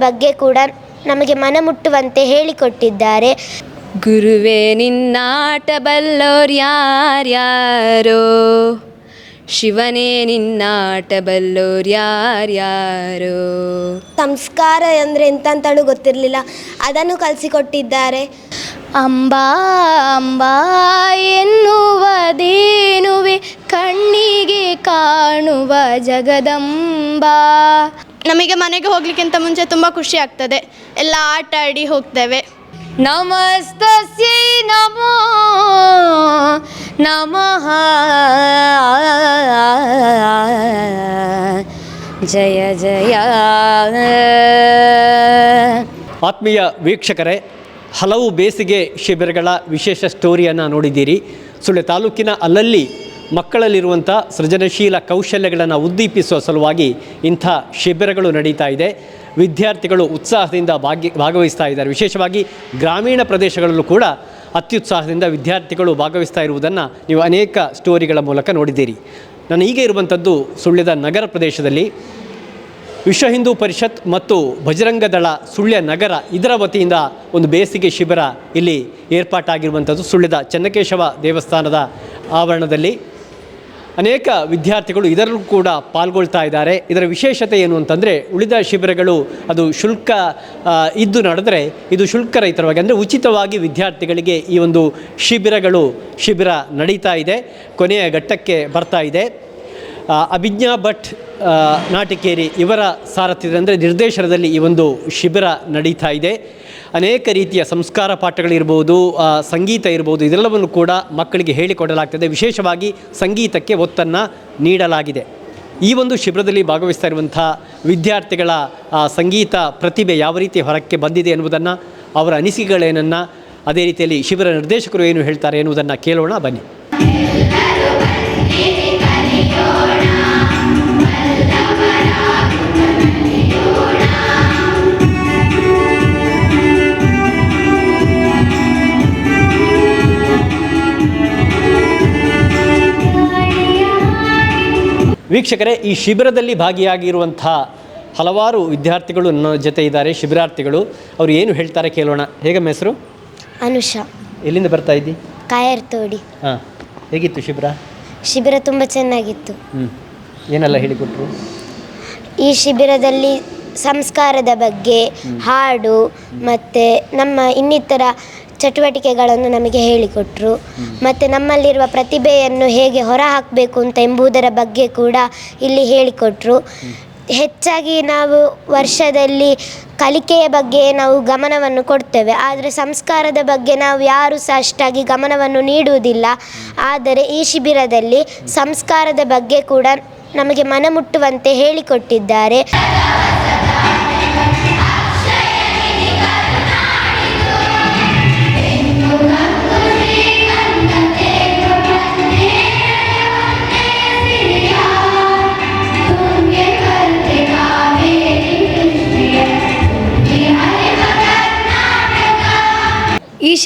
ಬಗ್ಗೆ ಕೂಡ ನಮಗೆ ಮನಮುಟ್ಟುವಂತೆ ಹೇಳಿಕೊಟ್ಟಿದ್ದಾರೆ. ಗುರುವೇ ನಿನ್ನಾಟ ಬಲ್ಲೋರ್ಯಾರ್ಯಾರೋ ಶಿವನೇ ನಿನ್ನಾಟ ಬಲ್ಲೋರ್ಯಾರ್ಯಾರೋ ಸಂಸ್ಕಾರ ಅಂದರೆ ಎಂತಂತಲೂ ಗೊತ್ತಿರಲಿಲ್ಲ. ಅದನ್ನು ಕಲಿಸಿಕೊಟ್ಟಿದ್ದಾರೆ. ಅಂಬಾ ಅಂಬಾ ಎನ್ನುವುದೇನುವೆ ಕಣ್ಣಿಗೆ ಕಾಣುವ ಜಗದಂಬಾ. ನಮಗೆ ಮನೆಗೆ ಹೋಗ್ಲಿಕ್ಕಿಂತ ಮುಂಚೆ ತುಂಬ ಖುಷಿ ಆಗ್ತದೆ. ಎಲ್ಲ ಆಟ ಆಡಿ ಹೋಗ್ತೇವೆ. ನಮಸ್ತಸ್ಯೈ ನಮೋ ನಮಃ. ಜಯ ಜಯ. ಆತ್ಮೀಯ ವೀಕ್ಷಕರೇ ಹಲವು ಬೇಸಿಗೆ ಶಿಬಿರಗಳ ವಿಶೇಷ ಸ್ಟೋರಿಯನ್ನು ನೋಡಿದ್ದೀರಿ. ಸುಳ್ಯ ತಾಲೂಕಿನ ಅಲ್ಲಲ್ಲಿ ಮಕ್ಕಳಲ್ಲಿರುವಂಥ ಸೃಜನಶೀಲ ಕೌಶಲ್ಯಗಳನ್ನು ಉದ್ದೀಪಿಸುವ ಸಲುವಾಗಿ ಇಂಥ ಶಿಬಿರಗಳು ನಡೀತಾ ಇದೆ. ವಿದ್ಯಾರ್ಥಿಗಳು ಉತ್ಸಾಹದಿಂದ ಭಾಗ್ಯ ಭಾಗವಹಿಸ್ತಾ ಇದ್ದಾರೆ. ವಿಶೇಷವಾಗಿ ಗ್ರಾಮೀಣ ಪ್ರದೇಶಗಳಲ್ಲೂ ಕೂಡ ಅತ್ಯುತ್ಸಾಹದಿಂದ ವಿದ್ಯಾರ್ಥಿಗಳು ಭಾಗವಹಿಸ್ತಾ ಇರುವುದನ್ನು ನೀವು ಅನೇಕ ಸ್ಟೋರಿಗಳ ಮೂಲಕ ನೋಡಿದ್ದೀರಿ. ನಾನು ಈಗ ಇರುವಂಥದ್ದು ಸುಳ್ಯದ ನಗರ ಪ್ರದೇಶದಲ್ಲಿ. ವಿಶ್ವ ಹಿಂದೂ ಪರಿಷತ್ ಮತ್ತು ಬಜರಂಗ ದಳ ಸುಳ್ಯ ನಗರ ಇದರ ವತಿಯಿಂದ ಒಂದು ಬೇಸಿಗೆ ಶಿಬಿರ ಇಲ್ಲಿ ಏರ್ಪಾಟಾಗಿರುವಂಥದ್ದು ಸುಳ್ಯದ ಚೆನ್ನಕೇಶವ ದೇವಸ್ಥಾನದ ಆವರಣದಲ್ಲಿ. ಅನೇಕ ವಿದ್ಯಾರ್ಥಿಗಳು ಇದರಲ್ಲೂ ಕೂಡ ಪಾಲ್ಗೊಳ್ತಾ ಇದ್ದಾರೆ. ಇದರ ವಿಶೇಷತೆ ಏನು ಅಂತಂದರೆ, ಉಳಿದ ಶಿಬಿರಗಳು ಅದು ಶುಲ್ಕ ಇದ್ದು ನಡೆದರೆ ಇದು ಶುಲ್ಕರಹಿತವಾಗಿ ಅಂದರೆ ಉಚಿತವಾಗಿ ವಿದ್ಯಾರ್ಥಿಗಳಿಗೆ ಈ ಒಂದು ಶಿಬಿರಗಳು, ಶಿಬಿರ ನಡೀತಾ ಇದೆ. ಕೊನೆಯ ಘಟ್ಟಕ್ಕೆ ಬರ್ತಾ ಇದೆ. ಅಭಿಜ್ಞಾ ಭಟ್ ನಾಟಿಕೇರಿ ಇವರ ಸಾರಥ್ಯದ ಅಂದರೆ ನಿರ್ದೇಶನದಲ್ಲಿ ಈ ಒಂದು ಶಿಬಿರ ನಡೀತಾ ಇದೆ. ಅನೇಕ ರೀತಿಯ ಸಂಸ್ಕಾರ ಪಾಠಗಳಿರ್ಬೋದು ಸಂಗೀತ ಇರ್ಬೋದು, ಇದೆಲ್ಲವನ್ನು ಕೂಡ ಮಕ್ಕಳಿಗೆ ಹೇಳಿಕೊಡಲಾಗ್ತದೆ. ವಿಶೇಷವಾಗಿ ಸಂಗೀತಕ್ಕೆ ಒತ್ತನ್ನು ನೀಡಲಾಗಿದೆ. ಈ ಒಂದು ಶಿಬಿರದಲ್ಲಿ ಭಾಗವಹಿಸ್ತಾ ಇರುವಂಥ ವಿದ್ಯಾರ್ಥಿಗಳ ಸಂಗೀತ ಪ್ರತಿಭೆ ಯಾವ ರೀತಿ ಹೊರಕ್ಕೆ ಬಂದಿದೆ ಎನ್ನುವುದನ್ನು, ಅವರ ಅನಿಸಿಕೆಗಳೇನನ್ನು, ಅದೇ ರೀತಿಯಲ್ಲಿ ಶಿಬಿರ ನಿರ್ದೇಶಕರು ಏನು ಹೇಳ್ತಾರೆ ಎನ್ನುವುದನ್ನು ಕೇಳೋಣ. ಬನ್ನಿ. ವೀಕ್ಷಕರೇ ಈ ಶಿಬಿರದಲ್ಲಿ ಭಾಗಿಯಾಗಿರುವಂಥ ಹಲವಾರು ವಿದ್ಯಾರ್ಥಿಗಳು ನನ್ನ ಜೊತೆ ಇದ್ದಾರೆ ಶಿಬಿರಾರ್ಥಿಗಳು. ಅವರು ಏನು ಹೇಳ್ತಾರೆ ಕೇಳೋಣ. ಹೇಗಮ್ಮ ಹೆಸರು? ಅನುಷಾ. ಎಲ್ಲಿಂದ ಬರ್ತಾ ಇದ್ದಿ? ಕಾಯರ್ತೋಡಿ ಹಾಂ ಹೇಗಿತ್ತು ಶಿಬಿರ? ಶಿಬಿರ ತುಂಬ ಚೆನ್ನಾಗಿತ್ತು. ಹ್ಞೂ ಏನೆಲ್ಲ ಹೇಳಿಕೊಟ್ರು? ಈ ಶಿಬಿರದಲ್ಲಿ ಸಂಸ್ಕಾರದ ಬಗ್ಗೆ ಹಾಡು ಮತ್ತು ನಮ್ಮ ಇನ್ನಿತರ ಚಟುವಟಿಕೆಗಳನ್ನು ನಮಗೆ ಹೇಳಿಕೊಟ್ರು. ಮತ್ತು ನಮ್ಮಲ್ಲಿರುವ ಪ್ರತಿಭೆಯನ್ನು ಹೇಗೆ ಹೊರಹಾಕಬೇಕು ಅಂತ ಎಂಬುದರ ಬಗ್ಗೆ ಕೂಡ ಇಲ್ಲಿ ಹೇಳಿಕೊಟ್ರು. ಹೆಚ್ಚಾಗಿ ನಾವು ವರ್ಷದಲ್ಲಿ ಕಲಿಕೆಯ ಬಗ್ಗೆ ನಾವು ಗಮನವನ್ನು ಕೊಡ್ತೇವೆ. ಆದರೆ ಸಂಸ್ಕಾರದ ಬಗ್ಗೆ ನಾವು ಯಾರೂ ಸಹ ಅಷ್ಟಾಗಿ ಗಮನವನ್ನು ನೀಡುವುದಿಲ್ಲ. ಆದರೆ ಈ ಶಿಬಿರದಲ್ಲಿ ಸಂಸ್ಕಾರದ ಬಗ್ಗೆ ಕೂಡ ನಮಗೆ ಮನಮುಟ್ಟುವಂತೆ ಹೇಳಿಕೊಟ್ಟಿದ್ದಾರೆ.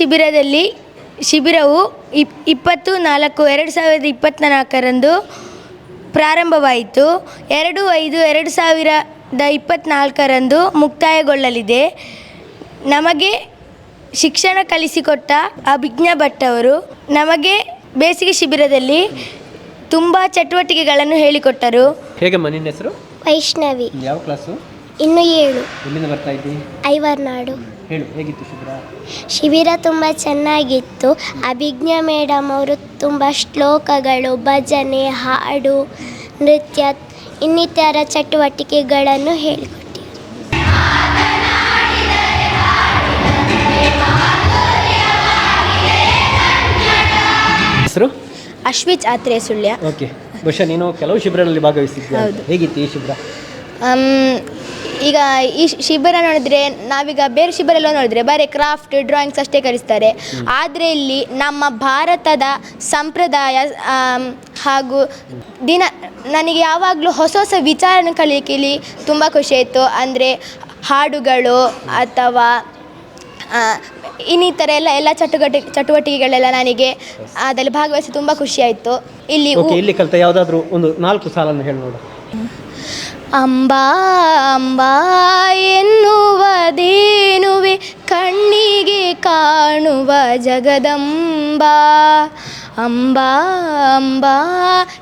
ಶಿಬಿರದಲ್ಲಿ ಶಿಬಿರವು ಇಪ್ ಇಪ್ಪತ್ತು ನಾಲ್ಕು ಎರಡು ಸಾವಿರದ ಇಪ್ಪತ್ತ್ನಾಲ್ಕರಂದು ಪ್ರಾರಂಭವಾಯಿತು. ಎರಡು ಐದು ಎರಡು ಸಾವಿರದ ಇಪ್ಪತ್ತ್ನಾಲ್ಕರಂದು ಮುಕ್ತಾಯಗೊಳ್ಳಲಿದೆ. ನಮಗೆ ಶಿಕ್ಷಣ ಕಲಿಸಿಕೊಟ್ಟ ಅಭಿಜ್ಞಾ ಭಟ್ ಅವರು ನಮಗೆ ಬೇಸಿಗೆ ಶಿಬಿರದಲ್ಲಿ ತುಂಬ ಚಟುವಟಿಕೆಗಳನ್ನು ಹೇಳಿಕೊಟ್ಟರು. ಹೇಗಮ್ಮ ನಿನ್ನ ಹೆಸರು? ವೈಷ್ಣವಿ. ಯಾವ ಕ್ಲಾಸು? ಇನ್ನು ಏಳು. ಎಲ್ಲಿಂದ ಬರ್ತಾ ಐವರ್ನಾಡು. ಹೇಳು ಹೇಗಿತ್ತು ಶಿಬಿರ? ಶಿಬಿರ ತುಂಬ ಚೆನ್ನಾಗಿತ್ತು. ಅಭಿಜ್ಞಾ ಮೇಡಮ್ ಅವರು ತುಂಬ ಶ್ಲೋಕಗಳು ಭಜನೆ ಹಾಡು ನೃತ್ಯ ಇನ್ನಿತರ ಚಟುವಟಿಕೆಗಳನ್ನು ಹೇಳಿಕೊಟ್ಟಿದ್ದಾರೆ ಹೆಸರು? ಅಶ್ವಿತ್ ಆತ್ರೇಯ ಸುಳ್ಯ. ಓಕೆ. ಬಹುಶಃ ನೀನು ಕೆಲವು ಶಿಬಿರಗಳಲ್ಲಿ ಭಾಗವಹಿಸಿದ್ದೆ ಹೇಗಿತ್ತು ಈ ಶಿಬಿರ? ಈಗ ಈ ಶಿಬಿರ ನೋಡಿದ್ರೆ ನಾವೀಗ ಬೇರೆ ಶಿಬಿರ ಎಲ್ಲ ನೋಡಿದ್ರೆ ಬರೀ ಕ್ರಾಫ್ಟ್ ಡ್ರಾಯಿಂಗ್ಸ್ ಅಷ್ಟೇ ಕಲಿಸ್ತಾರೆ ಆದರೆ ಇಲ್ಲಿ ನಮ್ಮ ಭಾರತದ ಸಂಪ್ರದಾಯ ಹಾಗೂ ದಿನ ನನಗೆ ಯಾವಾಗಲೂ ಹೊಸ ಹೊಸ ವಿಚಾರನ ಕಲಿಯಕ್ಕೆ ಇಲ್ಲಿ ತುಂಬ ಖುಷಿ ಆಯಿತು. ಅಂದರೆ ಹಾಡುಗಳು ಅಥವಾ ಇನ್ನಿತರ ಎಲ್ಲ ಎಲ್ಲ ಚಟುವಟಿಕೆ ಚಟುವಟಿಕೆಗಳೆಲ್ಲ ನನಗೆ ಅದರಲ್ಲಿ ಭಾಗವಹಿಸಿ ತುಂಬ ಖುಷಿ ಆಯಿತು. ಇಲ್ಲಿ ಇಲ್ಲಿ ಕಲಿತ ಯಾವುದಾದ್ರೂ ಒಂದು ನಾಲ್ಕು ಸಾಲನ್ನು ಹೇಳಿ ನೋಡು. ಅಂಬಾ ಅಂಬಾ ಎನ್ನುವುದೇನುವೆ? ಕಣ್ಣಿಗೆ ಕಾಣುವ ಜಗದಂಬಾ. ಅಂಬಾ ಅಂಬಾ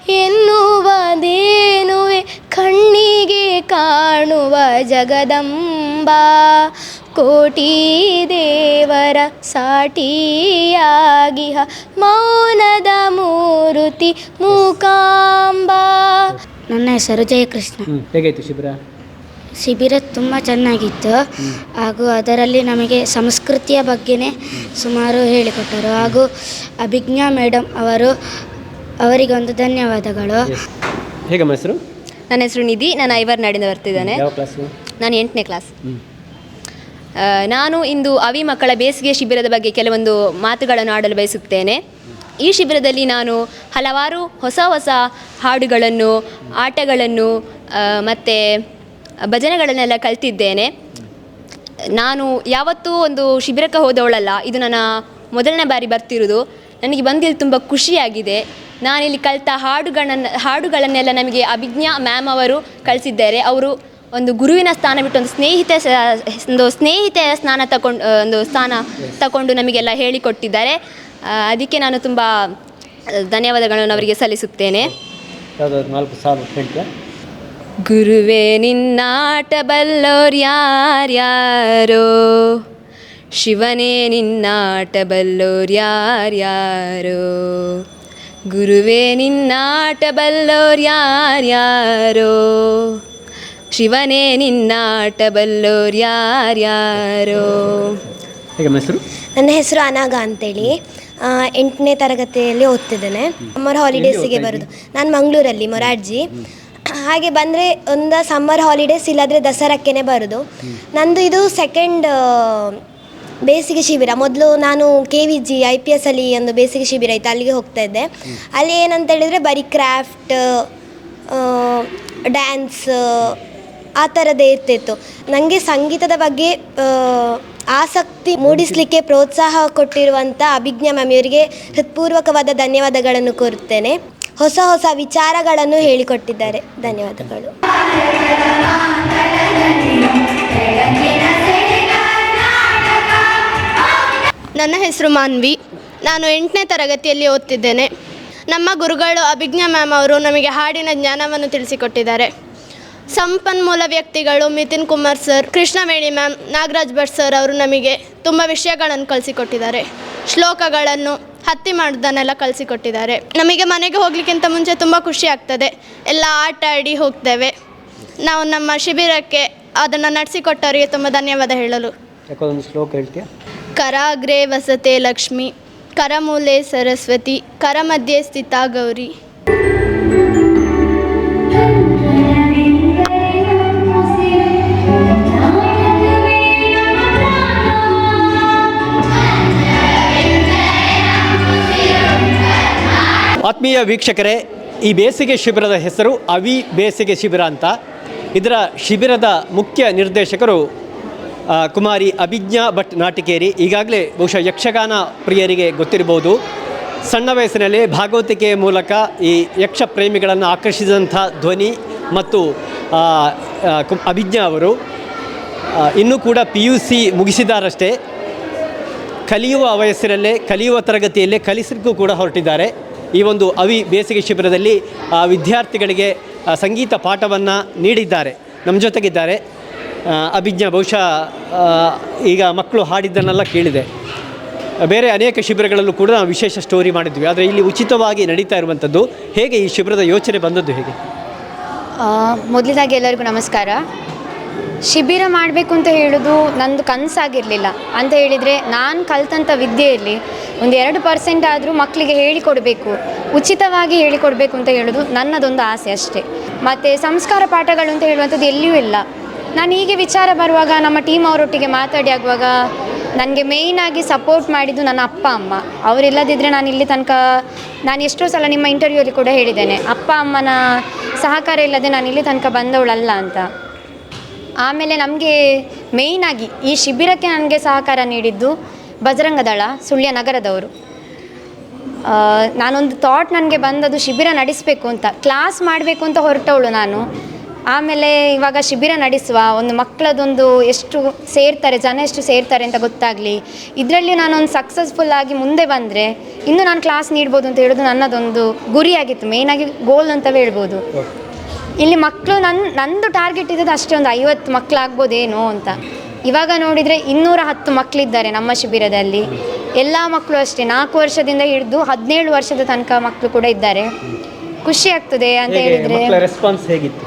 ಎನ್ನುವುದೇನುವೆ? ಕಣ್ಣಿಗೆ ಕಾಣುವ ಜಗದಂಬಾ. ಕೋಟಿ ದೇವರ ಸಾಟಿಯಾಗಿಹ ಮೌನದ ಮೂರುತಿ ಮೂಕಾಂಬಾ. ನನ್ನ ಹೆಸರು ಜಯಕೃಷ್ಣ. ಹ್ಞೂ ಹೇಗಾಯಿತು ಶಿಬಿರ? ಶಿಬಿರ ತುಂಬ ಚೆನ್ನಾಗಿತ್ತು. ಹಾಗೂ ಅದರಲ್ಲಿ ನಮಗೆ ಸಂಸ್ಕೃತಿಯ ಬಗ್ಗೆನೇ ಸುಮಾರು ಹೇಳಿಕೊಟ್ಟರು. ಹಾಗೂ ಅಭಿಜ್ಞಾ ಮೇಡಮ್ ಅವರು ಅವರಿಗೆ ಒಂದು ಧನ್ಯವಾದಗಳು ಹೇಗಮ್ಮ ಹೆಸರು? ನನ್ನ ಹೆಸರು ನಿಧಿ. ನಾನು ಐವರ್ ಐವರ್ನಾಡಿಂದ ಬರ್ತಿದ್ದೇನೆ. ಯಾವ ಕ್ಲಾಸು ನಾನು ಎಂಟನೇ ಕ್ಲಾಸ್ ಹ್ಞೂ ನಾನು ಇಂದು ಅವಿ ಮಕ್ಕಳ ಬೇಸಿಗೆ ಶಿಬಿರದ ಬಗ್ಗೆ ಕೆಲವೊಂದು ಮಾತುಗಳನ್ನು ಆಡಲು ಬಯಸುತ್ತೇನೆ. ಈ ಶಿಬಿರದಲ್ಲಿ ನಾನು ಹಲವಾರು ಹೊಸ ಹೊಸ ಹಾಡುಗಳನ್ನು, ಆಟಗಳನ್ನು ಮತ್ತು ಭಜನೆಗಳನ್ನೆಲ್ಲ ಕಲ್ತಿದ್ದೇನೆ. ನಾನು ಯಾವತ್ತೂ ಒಂದು ಶಿಬಿರಕ್ಕೆ ಹೋದವಳಲ್ಲ, ಇದು ನನ್ನ ಮೊದಲನೇ ಬಾರಿ ಬರ್ತಿರೋದು. ನನಗೆ ಬಂದಿಲ್ಲಿ ತುಂಬ ಖುಷಿಯಾಗಿದೆ. ನಾನಿಲ್ಲಿ ಕಲಿತ ಹಾಡುಗಳನ್ನು, ಹಾಡುಗಳನ್ನೆಲ್ಲ ನಮಗೆ ಅಭಿಜ್ಞಾ ಮ್ಯಾಮ್ ಅವರು ಕಳಿಸಿದ್ದಾರೆ. ಅವರು ಒಂದು ಗುರುವಿನ ಸ್ಥಾನ ಬಿಟ್ಟು ಒಂದು ಸ್ನೇಹಿತೆ, ಒಂದು ಸ್ನೇಹಿತೆಯ ಸ್ನಾನ ತಗೊಂಡು ಒಂದು ಸ್ಥಾನ ತಗೊಂಡು ನಮಗೆಲ್ಲ ಹೇಳಿಕೊಟ್ಟಿದ್ದಾರೆ. ಅದಕ್ಕೆ ನಾನು ತುಂಬ ಧನ್ಯವಾದಗಳನ್ನು ಅವರಿಗೆ ಸಲ್ಲಿಸುತ್ತೇನೆ. ನಾಲ್ಕು ಗುರುವೇ ನಿನ್ನಾಟ ಬಲ್ಲೋರ್ ಯಾರ್ಯಾರೋ? ಶಿವನೇ ನಿನ್ನಾಟ ಬಲ್ಲೋರ್ ಯಾರ್ಯಾರೋ? ಗುರುವೇ ನಿನ್ನಾಟ ಬಲ್ಲೋರ್ ಯಾರ್ಯಾರೋ? ಶಿವನೇ ನಿನ್ನಾಟ ಬಲ್ಲೋರ್ ಯಾರ್ಯಾರೋ? ನನ್ನ ಹೆಸರು ಅನಾಗ ಅಂತೇಳಿ. ಎಂಟನೇ ತರಗತಿಯಲ್ಲಿ ಓದ್ತಿದ್ದೇನೆ. ಸಮ್ಮರ್ ಹಾಲಿಡೇಸಿಗೆ ಬರೋದು. ನಾನು ಮಂಗಳೂರಲ್ಲಿ ಮೊರಾರ್ಜಿ. ಹಾಗೆ ಬಂದರೆ ಒಂದು ಸಮ್ಮರ್ ಹಾಲಿಡೇಸ್ ಇಲ್ಲಾದರೆ ದಸರಕ್ಕೇ ಬರೋದು. ನಂದು ಇದು ಸೆಕೆಂಡ್ ಬೇಸಿಗೆ ಶಿಬಿರ. ಮೊದಲು ನಾನು K V G I P S ಅಲ್ಲಿ ಒಂದು ಬೇಸಿಗೆ ಶಿಬಿರ ಇತ್ತು ಅಲ್ಲಿಗೆ ಹೋಗ್ತಾ ಇದ್ದೆ. ಅಲ್ಲಿ ಏನಂತ ಹೇಳಿದರೆ ಬರೀ ಕ್ರಾಫ್ಟ್ ಡ್ಯಾನ್ಸ್ ಆ ಥರದ್ದೇ ಇರ್ತಿತ್ತು. ನನಗೆ ಸಂಗೀತದ ಬಗ್ಗೆ ಆಸಕ್ತಿ ಮೂಡಿಸಲಿಕ್ಕೆ ಪ್ರೋತ್ಸಾಹ ಕೊಟ್ಟಿರುವಂಥ ಅಭಿಜ್ಞಾ ಮ್ಯಾಮ್, ಇವರಿಗೆ ಹೃತ್ಪೂರ್ವಕವಾದ ಧನ್ಯವಾದಗಳನ್ನು ಕೋರುತ್ತೇನೆ. ಹೊಸ ಹೊಸ ವಿಚಾರಗಳನ್ನು ಹೇಳಿಕೊಟ್ಟಿದ್ದಾರೆ. ಧನ್ಯವಾದಗಳು. ನನ್ನ ಹೆಸರು ಮಾನ್ವಿ. ನಾನು ಎಂಟನೇ ತರಗತಿಯಲ್ಲಿ ಓದ್ತಿದ್ದೇನೆ. ನಮ್ಮ ಗುರುಗಳು ಅಭಿಜ್ಞಾ ಮ್ಯಾಮ್ ಅವರು ನಮಗೆ ಹಾಡಿನ ಜ್ಞಾನವನ್ನು ತಿಳಿಸಿಕೊಟ್ಟಿದ್ದಾರೆ. ಸಂಪನ್ಮೂಲ ವ್ಯಕ್ತಿಗಳು Mithin Kumar sir Krishnaveni ma'am Nagaraj Bhat sir ಅವರು ನಮಗೆ ತುಂಬ ವಿಷಯಗಳನ್ನು ಕಲಿಸಿಕೊಟ್ಟಿದ್ದಾರೆ. ಶ್ಲೋಕಗಳನ್ನು ಹತ್ತಿ ಮಾಡೋದನ್ನೆಲ್ಲ ಕಲಿಸಿಕೊಟ್ಟಿದ್ದಾರೆ. ನಮಗೆ ಮನೆಗೆ ಹೋಗ್ಲಿಕ್ಕಿಂತ ಮುಂಚೆ ತುಂಬ ಖುಷಿ ಆಗ್ತದೆ. ಎಲ್ಲ ಆಟ ಆಡಿ ಹೋಗ್ತೇವೆ. ನಾವು ನಮ್ಮ ಶಿಬಿರಕ್ಕೆ ಅದನ್ನು ನಡೆಸಿಕೊಟ್ಟವರಿಗೆ ತುಂಬ ಧನ್ಯವಾದ ಹೇಳಲು. ಶ್ಲೋಕ ಹೇಳ್ತೀಯಾ? ಕರಾಗ್ರೆ ವಸತೆ ಲಕ್ಷ್ಮಿ ಕರಮೂಲೆ ಸರಸ್ವತಿ ಕರಮಧ್ಯೆ ಸ್ಥಿತ ಗೌರಿ. ಆತ್ಮೀಯ ವೀಕ್ಷಕರೇ, ಈ ಬೇಸಿಗೆ ಶಿಬಿರದ ಹೆಸರು ಅವಿ ಬೇಸಿಗೆ ಶಿಬಿರ ಅಂತ. ಇದರ ಶಿಬಿರದ ಮುಖ್ಯ ನಿರ್ದೇಶಕರು ಕುಮಾರಿ ಅಭಿಜ್ಞಾ ಭಟ್ ನಾಟಿಕೇರಿ. ಈಗಾಗಲೇ ಬಹುಶಃ ಯಕ್ಷಗಾನ ಪ್ರಿಯರಿಗೆ ಗೊತ್ತಿರಬಹುದು. ಸಣ್ಣ ವಯಸ್ಸಿನಲ್ಲಿ ಭಾಗವತಿಕೆಯ ಮೂಲಕ ಈ ಯಕ್ಷ ಪ್ರೇಮಿಗಳನ್ನು ಆಕರ್ಷಿಸಿದಂಥ ಧ್ವನಿ ಮತ್ತು ಅಭಿಜ್ಞಾ ಅವರು. ಇನ್ನೂ ಕೂಡ ಪಿ ಯು ಸಿ ಮುಗಿಸಿದಾರಷ್ಟೇ ಕಲಿಯುವ ವಯಸ್ಸಿನಲ್ಲೇ, ಕಲಿಯುವ ತರಗತಿಯಲ್ಲೇ ಕಲಿಸಲಿಕ್ಕೂ ಕೂಡ ಹೊರಟಿದ್ದಾರೆ. ಈ ಒಂದು ಅವಿ ಬೇಸಿಗೆ ಶಿಬಿರದಲ್ಲಿ ಆ, ವಿದ್ಯಾರ್ಥಿಗಳಿಗೆ ಸಂಗೀತ ಪಾಠವನ್ನು ನೀಡಿದ್ದಾರೆ. ನಮ್ಮ ಜೊತೆಗಿದ್ದಾರೆ. ಅಭಿಜ್ಞ ಬಹುಶಃ ಈಗ ಮಕ್ಕಳು ಹಾಡಿದ್ದನ್ನೆಲ್ಲ ಕೇಳಿದೆ. ಬೇರೆ ಅನೇಕ ಶಿಬಿರಗಳಲ್ಲೂ ಕೂಡ ನಾವು ವಿಶೇಷ ಸ್ಟೋರಿ ಮಾಡಿದ್ವಿ. ಆದರೆ ಇಲ್ಲಿ ಉಚಿತವಾಗಿ ನಡೀತಾ ಇರುವಂಥದ್ದು ಹೇಗೆ ಈ ಶಿಬಿರದ ಯೋಚನೆ ಬಂದದ್ದು ಹೇಗೆ? ಮೊದಲಿದಾಗಿ ಎಲ್ಲರಿಗೂ ನಮಸ್ಕಾರ. ಶಿಬಿರ ಮಾಡಬೇಕು ಅಂತ ಹೇಳೋದು ನಂದು ಕನಸಾಗಿರಲಿಲ್ಲ. ಅಂತ ಹೇಳಿದರೆ ನಾನು ಕಲ್ತಂಥ ವಿದ್ಯೆಯಲ್ಲಿ ಒಂದು ಎರಡು ಪರ್ಸೆಂಟ್ ಆದರೂ ಮಕ್ಕಳಿಗೆ ಹೇಳಿಕೊಡಬೇಕು, ಉಚಿತವಾಗಿ ಹೇಳಿಕೊಡಬೇಕು ಅಂತ ಹೇಳೋದು ನನ್ನದೊಂದು ಆಸೆ ಅಷ್ಟೇ. ಮತ್ತು ಸಂಸ್ಕಾರ ಪಾಠಗಳು ಅಂತ ಹೇಳುವಂಥದ್ದು ಎಲ್ಲಿಯೂ ಇಲ್ಲ. ನಾನು ಹೀಗೆ ವಿಚಾರ ಬರುವಾಗ ನಮ್ಮ ಟೀಮ್ ಅವರೊಟ್ಟಿಗೆ ಮಾತಾಡಿ ಆಗುವಾಗ ನನಗೆ ಮೇಯ್ನಾಗಿ ಸಪೋರ್ಟ್ ಮಾಡಿದ್ದು ನನ್ನ ಅಪ್ಪ, ಅಮ್ಮ. ಅವರಿಲ್ಲದಿದ್ದರೆ ನಾನು ಇಲ್ಲಿ ತನಕ, ನಾನು ಎಷ್ಟೋ ಸಲ ನಿಮ್ಮ ಇಂಟರ್ವ್ಯೂಲಿ ಕೂಡ ಹೇಳಿದ್ದೇನೆ. ಅಪ್ಪ, ಅಮ್ಮನ ಸಹಕಾರ ಇಲ್ಲದೆ ನಾನು ಇಲ್ಲಿ ತನಕ ಬಂದವಳಲ್ಲ ಅಂತ. ಆಮೇಲೆ ನಮಗೆ ಮೇಯ್ನಾಗಿ ಈ ಶಿಬಿರಕ್ಕೆ ನನಗೆ ಸಹಕಾರ ನೀಡಿದ್ದು ಬಜರಂಗದಳ ಸುಳ್ಯ ನಗರದವರು. ನಾನೊಂದು ಥಾಟ್ ನನಗೆ ಬಂದದ್ದು ಶಿಬಿರ ನಡೆಸಬೇಕು ಅಂತ. ಕ್ಲಾಸ್ ಮಾಡಬೇಕು ಅಂತ ಹೊರಟವಳು ನಾನು. ಆಮೇಲೆ ಇವಾಗ ಶಿಬಿರ ನಡೆಸುವ, ಒಂದು ಮಕ್ಕಳದೊಂದು ಎಷ್ಟು ಸೇರ್ತಾರೆ, ಜನ ಎಷ್ಟು ಸೇರ್ತಾರೆ ಅಂತ ಗೊತ್ತಾಗಲಿ. ಇದರಲ್ಲಿ ನಾನೊಂದು ಸಕ್ಸಸ್ಫುಲ್ ಆಗಿ ಮುಂದೆ ಬಂದರೆ ಇನ್ನು ನಾನು ಕ್ಲಾಸ್ ನೀಡ್ಬೋದು ಅಂತ ಹೇಳೋದು ನನ್ನದೊಂದು ಗುರಿಯಾಗಿತ್ತು. ಮೇಯ್ನಾಗಿ ಗೋಲ್ ಅಂತ ಹೇಳ್ಬೋದು. ಇಲ್ಲಿ ಮಕ್ಕಳು ನನ್ನ ನಂದು ಟಾರ್ಗೆಟ್ ಇದ್ದದ್ದು ಅಷ್ಟೇ ಒಂದು ಐವತ್ತು ಮಕ್ಕಳು ಆಗ್ಬೋದೇನೋ ಅಂತ. ಇವಾಗ ನೋಡಿದರೆ ಇನ್ನೂರ ಹತ್ತು ಮಕ್ಕಳಿದ್ದಾರೆ ನಮ್ಮ ಶಿಬಿರದಲ್ಲಿ. ಎಲ್ಲ ಮಕ್ಕಳು ಅಷ್ಟೇ ನಾಲ್ಕು ವರ್ಷದಿಂದ ಹಿಡಿದು ಹದಿನೇಳು ವರ್ಷದ ತನಕ ಮಕ್ಕಳು ಕೂಡ ಇದ್ದಾರೆ. ಖುಷಿ ಆಗ್ತದೆ ಅಂತ ಹೇಳಿದರೆ. ರೆಸ್ಪಾನ್ಸ್ ಹೇಗಿತ್ತು?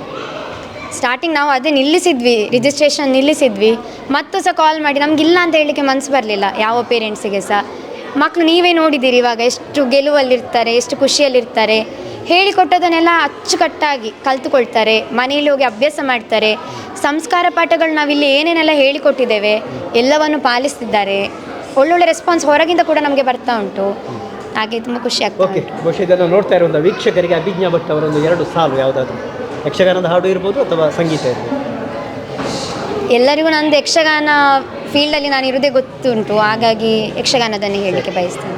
ಸ್ಟಾರ್ಟಿಂಗ್ ನಾವು ಅದೇ ನಿಲ್ಲಿಸಿದ್ವಿ ರಿಜಿಸ್ಟ್ರೇಷನ್ ನಿಲ್ಲಿಸಿದ್ವಿ. ಮತ್ತು ಸಹ ಕಾಲ್ ಮಾಡಿ ನಮ್ಗೆ ಇಲ್ಲ ಅಂತ ಹೇಳಲಿಕ್ಕೆ ಮನಸ್ಸು ಬರಲಿಲ್ಲ ಯಾವ ಪೇರೆಂಟ್ಸಿಗೆ ಸಹ. ಮಕ್ಕಳು ನೀವೇ ನೋಡಿದ್ದೀರಿ ಇವಾಗ ಎಷ್ಟು ಗೆಲುವಲ್ಲಿರ್ತಾರೆ ಎಷ್ಟು ಖುಷಿಯಲ್ಲಿರ್ತಾರೆ. ಹೇಳಿಕೊಟ್ಟದನ್ನೆಲ್ಲ ಅಚ್ಚುಕಟ್ಟಾಗಿ ಕಲ್ತುಕೊಳ್ತಾರೆ ಮನೆಯಲ್ಲಿ ಹೋಗಿ ಅಭ್ಯಾಸ ಮಾಡ್ತಾರೆ. ಸಂಸ್ಕಾರ ಪಾಠಗಳು ನಾವಿಲ್ಲಿ ಏನೇನೆಲ್ಲ ಹೇಳಿಕೊಟ್ಟಿದ್ದೇವೆ ಎಲ್ಲವನ್ನು ಪಾಲಿಸ್ತಿದ್ದಾರೆ. ಒಳ್ಳೊಳ್ಳೆ ರೆಸ್ಪಾನ್ಸ್ ಹೊರಗಿಂದ ಕೂಡ ನಮಗೆ ಬರ್ತಾ ಉಂಟು. ಹಾಗೆ ತುಂಬ ಖುಷಿ ಆಗ್ತದೆ ಓಕೆ ಬಹುಶಃ ಇದನ್ನು ನೋಡ್ತಾ ಇರುವಂಥ ವೀಕ್ಷಕರಿಗೆ ಅಭಿಜ್ಞಾ ಭಟ್ ಅವರೊಂದು ಎರಡು ಸಾಲು ಯಾವುದಾದ್ರು? ಯಕ್ಷಗಾನದ ಹಾಡು ಇರ್ಬೋದು ಅಥವಾ ಸಂಗೀತ ಇರ್ಬೋದು? ಎಲ್ಲರಿಗೂ ನಂದು ಯಕ್ಷಗಾನ ಫೀಲ್ಡಲ್ಲಿ ನಾನು ಇರೋದೇ ಗೊತ್ತುಂಟು. ಹಾಗಾಗಿ ಯಕ್ಷಗಾನದನ್ನೇ ಹೇಳಲಿಕ್ಕೆ ಬಯಸ್ತೇನೆ.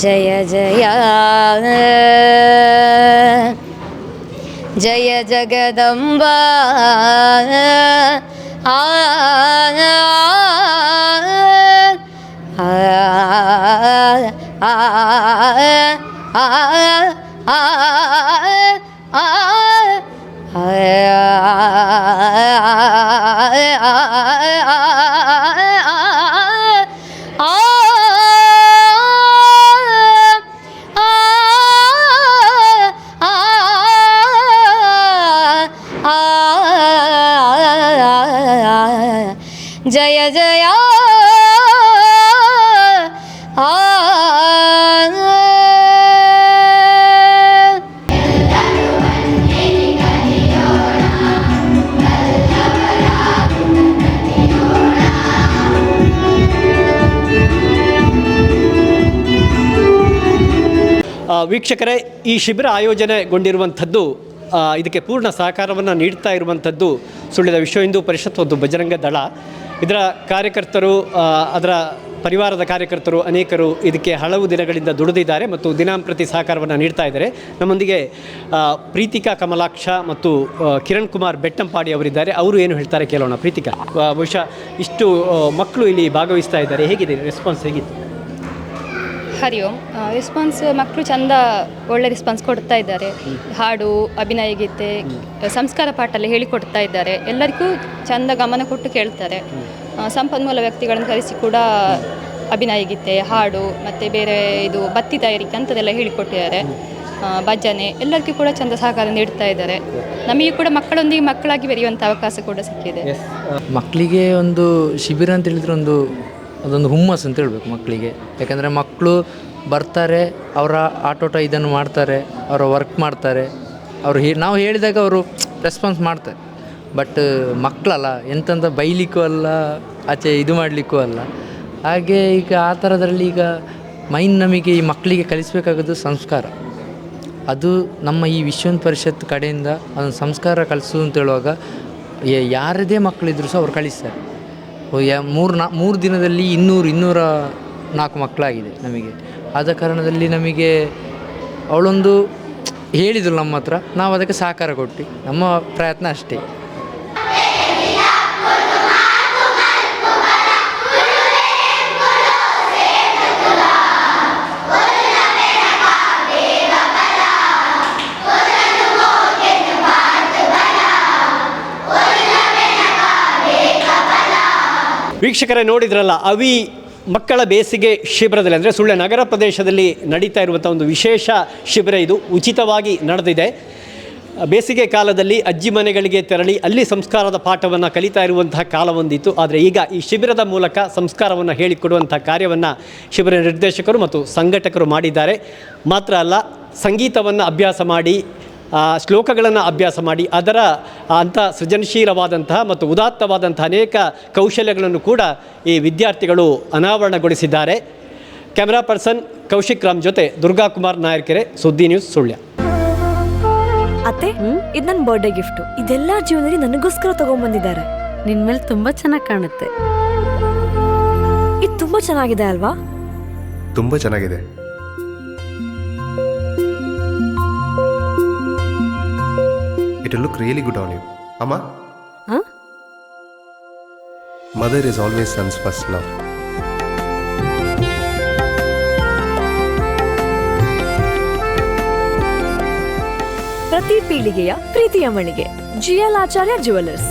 ಜಯ ಜಯ ಜಯ ಜಗದಂಬಾ ಆ ಆ ಆ ವೀಕ್ಷಕರೇ, ಈ ಶಿಬಿರ ಆಯೋಜನೆಗೊಂಡಿರುವಂಥದ್ದು ಇದಕ್ಕೆ ಪೂರ್ಣ ಸಹಕಾರವನ್ನು ನೀಡ್ತಾ ಇರುವಂಥದ್ದು ಸುಳ್ಳಿದ ವಿಶ್ವ ಹಿಂದೂ ಪರಿಷತ್ ಒಂದು ಬಜರಂಗ ದಳ. ಇದರ ಕಾರ್ಯಕರ್ತರು ಅದರ ಪರಿವಾರದ ಕಾರ್ಯಕರ್ತರು ಅನೇಕರು ಇದಕ್ಕೆ ಹಲವು ದಿನಗಳಿಂದ ದುಡಿದಿದ್ದಾರೆ ಮತ್ತು ದಿನಾಂಪ್ರತಿ ಸಹಕಾರವನ್ನು ನೀಡ್ತಾ ಇದ್ದಾರೆ. ನಮ್ಮೊಂದಿಗೆ ಪ್ರೀತಿಕಾ ಕಮಲಾಕ್ಷ ಮತ್ತು ಕಿರಣ್ ಕುಮಾರ್ ಬೆಟ್ಟಂಪಾಡಿ ಅವರಿದ್ದಾರೆ. ಅವರು ಏನು ಹೇಳ್ತಾರೆ ಕೇಳೋಣ. ಪ್ರೀತಿಕಾ ಬಹುಶಃ ಇಷ್ಟು ಮಕ್ಕಳು ಇಲ್ಲಿ ಭಾಗವಹಿಸ್ತಾ ಇದ್ದಾರೆ. ಹೇಗಿದೆ ರೆಸ್ಪಾನ್ಸ್ ಹೇಗಿತ್ತು? ಹರಿ ಓಂ ರೆಸ್ಪಾನ್ಸ್ ಮಕ್ಕಳು ಚಂದ ಒಳ್ಳೆ ರೆಸ್ಪಾನ್ಸ್ ಕೊಡ್ತಾ ಇದ್ದಾರೆ. ಹಾಡು ಅಭಿನಯ ಗೀತೆ ಸಂಸ್ಕಾರ ಪಾಠಲ್ಲಿ ಎಲ್ಲ ಹೇಳಿಕೊಡ್ತಾ ಇದ್ದಾರೆ. ಎಲ್ಲರಿಗೂ ಚಂದ ಗಮನ ಕೊಟ್ಟು ಕೇಳ್ತಾರೆ. ಸಂಪನ್ಮೂಲ ವ್ಯಕ್ತಿಗಳನ್ನು ಕರೆಸಿ ಕೂಡ ಅಭಿನಯ ಗೀತೆ ಹಾಡು ಮತ್ತು ಬೇರೆ ಇದು ಬತ್ತಿ ತಯಾರಿಕೆ ಅಂಥದ್ದೆಲ್ಲ ಹೇಳಿಕೊಟ್ಟಿದ್ದಾರೆ. ಭಜನೆ ಎಲ್ಲರಿಗೂ ಕೂಡ ಚಂದ ಸಹಕಾರ ನೀಡ್ತಾ ಇದ್ದಾರೆ. ನಮಗೆ ಕೂಡ ಮಕ್ಕಳೊಂದಿಗೆ ಮಕ್ಕಳಾಗಿ ಬೆರೆಯುವಂಥ ಅವಕಾಶ ಕೂಡ ಸಿಕ್ಕಿದೆ. ಮಕ್ಕಳಿಗೆ ಒಂದು ಶಿಬಿರ ಅಂತ ಹೇಳಿದ್ರೆ ಒಂದು ಅದೊಂದು ಹುಮ್ಮಸ್ಸು ಅಂತ ಹೇಳ್ಬೇಕು ಮಕ್ಕಳಿಗೆ. ಯಾಕಂದರೆ ಮಕ್ಕಳು ಬರ್ತಾರೆ, ಅವರ ಆಟೋಟ ಇದನ್ನು ಮಾಡ್ತಾರೆ, ಅವರ ವರ್ಕ್ ಮಾಡ್ತಾರೆ. ಅವರು ಹೇ, ನಾವು ಹೇಳಿದಾಗ ಅವರು ರೆಸ್ಪಾನ್ಸ್ ಮಾಡ್ತಾರೆ. ಬಟ್ ಮಕ್ಕಳಲ್ಲ, ಎಂತಂತ ಬೈಲಿಕ್ಕೂ ಅಲ್ಲ, ಆಚೆ ಇದು ಮಾಡಲಿಕ್ಕೂ ಅಲ್ಲ. ಹಾಗೆ ಈಗ ಆ ಥರದ್ರಲ್ಲಿ ಈಗ ಮೈಂಡ್ ನಮಗೆ ಈ ಮಕ್ಕಳಿಗೆ ಕಲಿಸಬೇಕಾಗೋದು ಸಂಸ್ಕಾರ. ಅದು ನಮ್ಮ ಈ ವಿಶ್ವ ಪರಿಷತ್ ಕಡೆಯಿಂದ ಅದೊಂದು ಸಂಸ್ಕಾರ ಕಲಿಸು ಅಂತ ಹೇಳುವಾಗ ಯಾರದೇ ಮಕ್ಕಳಿದ್ರು ಸಹ ಅವ್ರು ಕಳಿಸ್ತಾರೆ ಮೂರು ನಾ, ಮೂರು ದಿನದಲ್ಲಿ ಇನ್ನೂರು, ಇನ್ನೂರ ನಾಲ್ಕು ಮಕ್ಕಳಾಗಿದೆ ನಮಗೆ. ಆದ ಕಾರಣದಲ್ಲಿ ನಮಗೆ ಅವಳೊಂದು ಹೇಳಿದಳು ನಮ್ಮ ಹತ್ರ, ನಾವು ಅದಕ್ಕೆ ಸಹಕಾರ ಕೊಟ್ಟು ನಮ್ಮ ಪ್ರಯತ್ನ ಅಷ್ಟೇ. ವೀಕ್ಷಕರೇ ನೋಡಿದ್ರಲ್ಲ, ಅವಿ ಮಕ್ಕಳ ಬೇಸಿಗೆ ಶಿಬಿರದಲ್ಲಿ, ಅಂದರೆ ಸುಳ್ಯ ನಗರ ಪ್ರದೇಶದಲ್ಲಿ ನಡೀತಾ ಇರುವಂಥ ಒಂದು ವಿಶೇಷ ಶಿಬಿರ ಇದು. ಉಚಿತವಾಗಿ ನಡೆದಿದೆ. ಬೇಸಿಗೆ ಕಾಲದಲ್ಲಿ ಅಜ್ಜಿ ಮನೆಗಳಿಗೆ ತೆರಳಿ, ಅಲ್ಲಿ ಸಂಸ್ಕಾರದ ಪಾಠವನ್ನು ಕಲಿತಾ ಇರುವಂತಹ ಕಾಲ ಒಂದಿತ್ತು. ಆದರೆ ಈಗ ಈ ಶಿಬಿರದ ಮೂಲಕ ಸಂಸ್ಕಾರವನ್ನು ಹೇಳಿಕೊಡುವಂಥ ಕಾರ್ಯವನ್ನು ಶಿಬಿರ ನಿರ್ದೇಶಕರು ಮತ್ತು ಸಂಘಟಕರು ಮಾಡಿದ್ದಾರೆ. ಮಾತ್ರ ಅಲ್ಲ, ಸಂಗೀತವನ್ನು ಅಭ್ಯಾಸ ಮಾಡಿ ಶ್ಲೋಕಗಳನ್ನು ಅಭ್ಯಾಸ ಮಾಡಿ ಅದರ ಅಂಥ ಸೃಜನಶೀಲವಾದಂತಹ ಮತ್ತು ಉದಾತ್ತವಾದಂಥ ಅನೇಕ ಕೌಶಲ್ಯಗಳನ್ನು ಕೂಡ ಈ ವಿದ್ಯಾರ್ಥಿಗಳು ಅನಾವರಣಗೊಳಿಸಿದ್ದಾರೆ. ಕ್ಯಾಮ್ರಾ ಪರ್ಸನ್ ಕೌಶಿಕ್ ರಾಮ್ ಜೊತೆ ದುರ್ಗಾ ಕುಮಾರ್ ನಾಯರ್ಕೆರೆ ಸುದ್ದಿ ನ್ಯೂಸ್ ಸುಳ್ಯ. ಅತ್ತೆ ಇದು ನನ್ನ ಬರ್ಡೇ ಗಿಫ್ಟ್ ಇದೆಲ್ಲ ಜೀವನದಲ್ಲಿ ನನಗೋಸ್ಕರ ತಗೊಂಡ್ಬಂದಿದ್ದಾರೆ ನಿನ್ ಮೇಲೆ ತುಂಬಾ ಚೆನ್ನಾಗಿ ಕಾಣುತ್ತೆ. ಇದು ತುಂಬಾ ಚೆನ್ನಾಗಿದೆ ಅಲ್ವಾ? ತುಂಬಾ ಚೆನ್ನಾಗಿದೆ. It look really good on you ಅಮ್ಮ ಹ? Mother is always son's first love ಪ್ರತಿ ಪೀಳಿಗೆಯ ಪ್ರೀತಿಯ ಮಳಿಗೆ ಜಿಎಲ್ ಆಚಾರ್ಯ ಜುವೆಲ್ಲರ್ಸ್